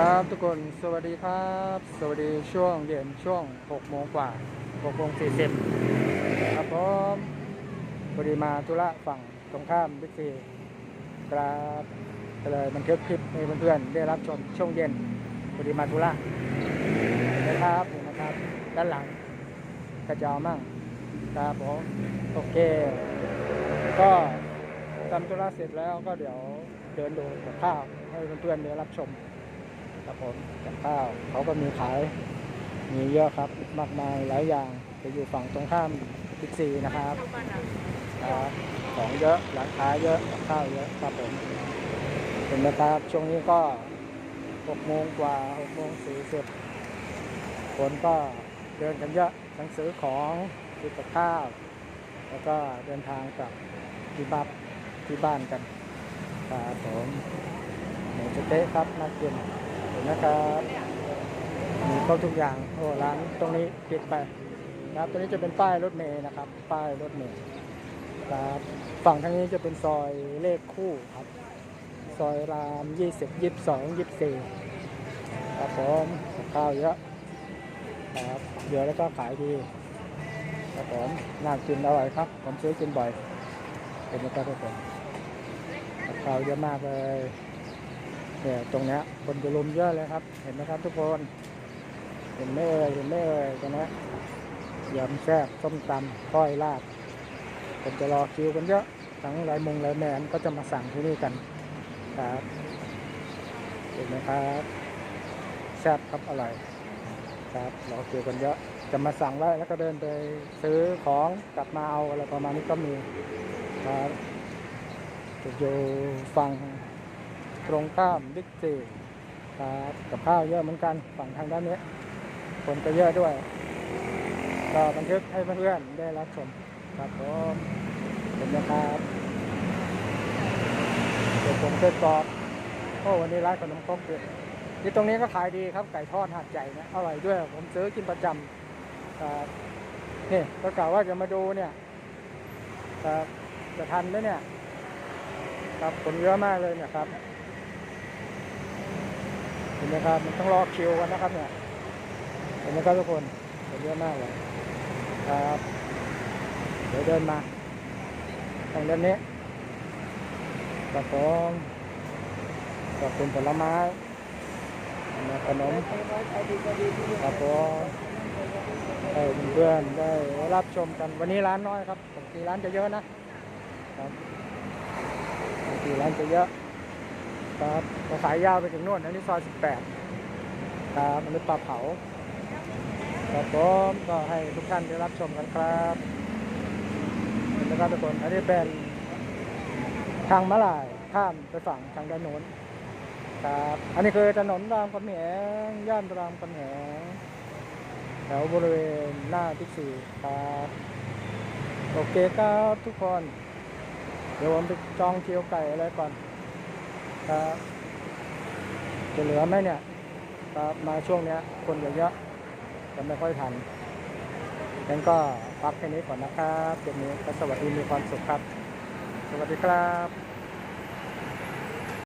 ครับทุกคนสวัสดีครับ สวัสดีช่วงเย็นช่วง6โมงกว่า6โมง40ครับผมพอดีมาธุระฝั่งตรงข้ามบิ๊กซีครับก็เลยบันทึกคลิปให้เพื่อนๆได้รับชมช่วงเย็นพอดีมาธุระนะครับนี่นะครับ ด้านหลังกระจาวมั่งครับผมโอเค ก็ทำธุระเสร็จแล้วก็เดี๋ยวเดินดูกับข้าวให้เพื่อนๆได้รับชม ครับผมกับข้าวเขาก็มีขาย มีเยอะครับมากมายหลายอย่างจะอยู่ฝั่งตรงข้ามบิ๊กซีนะครับครับของเยอะร้านค้าเยอะกับข้าวเยอะครับผมเห็นไหมครับช่วงนี้ก็6โมงกว่า6โมง40คนก็เดินกันเยอะทั้งซื้อของซื้อกับข้าว แล้วก็เดินทางกลับที่บ้านที่บ้านกันครับผมหมูสเต๊ะครับน่ากิน นะครับมีครบทุกอย่างโอ้ร้านตรงนี้ปิดไปนะครับตรงนี้จะเป็นป้ายรถเมย์นะครับ ป้ายรถเมย์ครับฝั่งทางนี้จะเป็นซอยเลขคู่ครับ ซอยราม20 22 24ครับผมกับข้าวเยอะครับเยอะแล้วก็ขายดีครับผมน่ากินอร่อยครับ ผมซื้อกินบ่อยเป็นนะครับทุกคนกับข้าวเยอะมากเลย เนี่ยตรงนี้คนจะรุมเยอะเลยครับ เห็นไหมครับทุกคน เห็นไหม่เอ่ยเห็นไหม่เอ่ยตรงนี้ยำแซ่บส้มตำก้อยลาบคนจะรอคิวกันเยอะ ทั้งหลายมงหลายแมนก็จะมาสั่งที่นี่กันครับเห็นไหมครับแซ่บครับอร่อยครับรอคิวกันเยอะจะมาสั่งไว้แล้วก็เดินไปซื้อของกลับมาเอาอะไรประมาณนี้ก็มีครับจะอยู่ฝั่ง ตรงข้ามบิ๊กซีครับกับข้าวเยอะเหมือนกันฝั่งทางด้านนี้คนก็เยอะด้วย ก็บันทึกให้เพื่อนๆได้รับชมครับผมเห็นไหมครับเดี๋ยวผมเคยกรอบโอ้วันนี้ร้านขนมครกเด็ดที่ตรงนี้ก็ขายดีครับไก่ทอดหาดใหญ่นะอร่อยด้วย ผมซื้อกินประจำครับนี่ก็กล่าวว่าจะมาดูเนี่ยครับจะทันไหมเนี่ย ครับคนเยอะมากเลยเนี่ยครับ ห็นไหมครับมันต้องรอคิวกันนะครับเนี่ยเห็นไหมครับทุกคนคนเยอะมากเลยครับเดี๋ยวเดินมาทางด้านนี้กระป๋องกับเป็นผลไม้ขนมครับผมให้เพื่อนๆได้รับชมกันวันนี้ร้านน้อยครับปกติร้านจะเยอะนะครับปกติร้านจะเยอะ ครับก็ขายยาวไปถึงโน่นอันนี้ซอย18 ครับอันนี้ปลาเผาครับผมก็ให้ทุกท่านได้รับชมกันครับเห็นไหมครับทุกคนอันนี้เป็นทางมะลายข้ามไปฝั่งทางด้านโน้นครับอันนี้คือถนนรามคำแหงย่านรามคำแหงแถวบริเวณหน้าทิกซีครับโอเคครับทุกคน เดี๋ยวผมไปจองเที่ยวไก่อะไรก่อน ครับจะเหลือไหมเนี่ยครับมาช่วงเนี้ย คนเยอะๆจะไม่ค่อยทันงั้นก็พักแค่นี้ก่อนนะครับเดี๋ยวนี้ก็สวัสดีมีความสุขครับ สวัสดีครับ